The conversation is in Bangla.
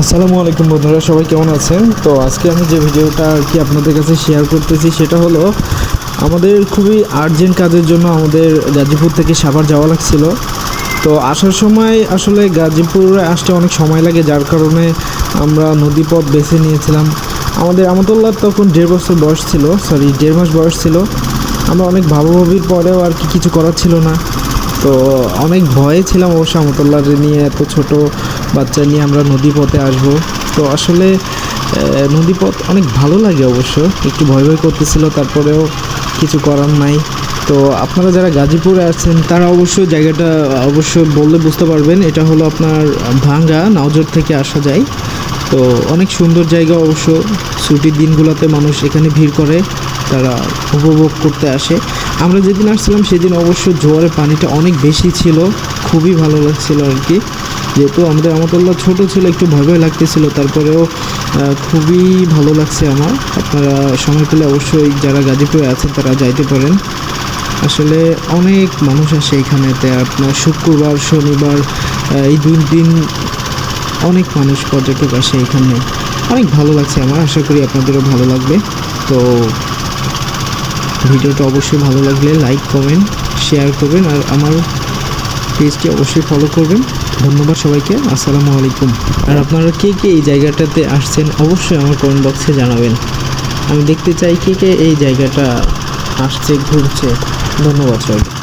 আসসালামু আলাইকুম বন্ধুরা, সবাই কেমন আছেন? তো আজকে আমি যে ভিডিওটা আর কি আপনাদের কাছে শেয়ার করতেছি, সেটা হলো আমাদের খুবই আর্জেন্ট কাজের জন্য আমাদের গাজীপুর থেকে সাভার যাওয়া লাগছিল। তো আসার সময় আসলে গাজীপুরে আসতে অনেক সময় লাগে, যার কারণে আমরা নদীপথ বেছে নিয়েছিলাম। আমাদের আমতুল্লাহ তখন দেড় বছর বয়স ছিল সরি দেড় মাস বয়স ছিল। আমরা অনেক ভাবাভাবির পরেও আর কি কিছু করার ছিল না। তো অনেক ভয়ে ছিলাম অবশ্য আমতুল্লাহ নিয়ে, এত ছোট বাচ্চা নিয়ে আমরা নদীপথে আসব। তো আসলে নদীপথ অনেক ভালো লাগে অবশ্য। একটু ভয় ভয় করতেছিল, তারপরেও কিছু করার নাই। তো আপনারা যারা গাজীপুরে আছেন, তারা অবশ্যই জায়গাটা, অবশ্যই বললে বুঝতে পারবেন। এটা হলো আপনার ভাঙ্গা, নাওজর থেকে আসা যায়। তো অনেক সুন্দর জায়গা অবশ্য। ছুটির দিনগুলোতে মানুষ এখানে ভিড় করে, তারা উপভোগ করতে আসে। আমরা যেদিন আসছিলাম, সেদিন অবশ্য জোয়ারের পানিটা অনেক বেশি ছিল। খুবই ভালো লাগছিল আর কি। যেহেতু আমাদের আমতুল্লাহ ছোট ছিল, একটু ভয় লাগতেছিল, তারপরেও খুবই ভালো লাগছে আমার। আপনারা সময় পেলে অবশ্যই যারা গাজীপুরে আছেন, তারা যাইতে পারেন। আসলে অনেক মানুষ আসে এখানেতে। আপনার শুক্রবার, শনিবার এই দুই দিন অনেক মানুষ পর্যটক আসে এখানে। অনেক ভালো লাগছে আমার, আশা করি আপনাদেরও ভালো লাগবে। তো ভিডিওটা অবশ্যই ভালো লাগলে লাইক, কমেন্ট, শেয়ার করবেন, আর আমার পেজটি অবশ্যই ফলো করবেন। ধন্যবাদ সবাইকে, আসসালামু আলাইকুম। আর আপনারা কে কে এই জায়গাটাতে আসছেন অবশ্যই আমার কমেন্ট বক্সে জানাবেন। আমি দেখতে চাই কে কে এই জায়গাটা আসছে, ঘুরছে। ধন্যবাদ সবাইকে।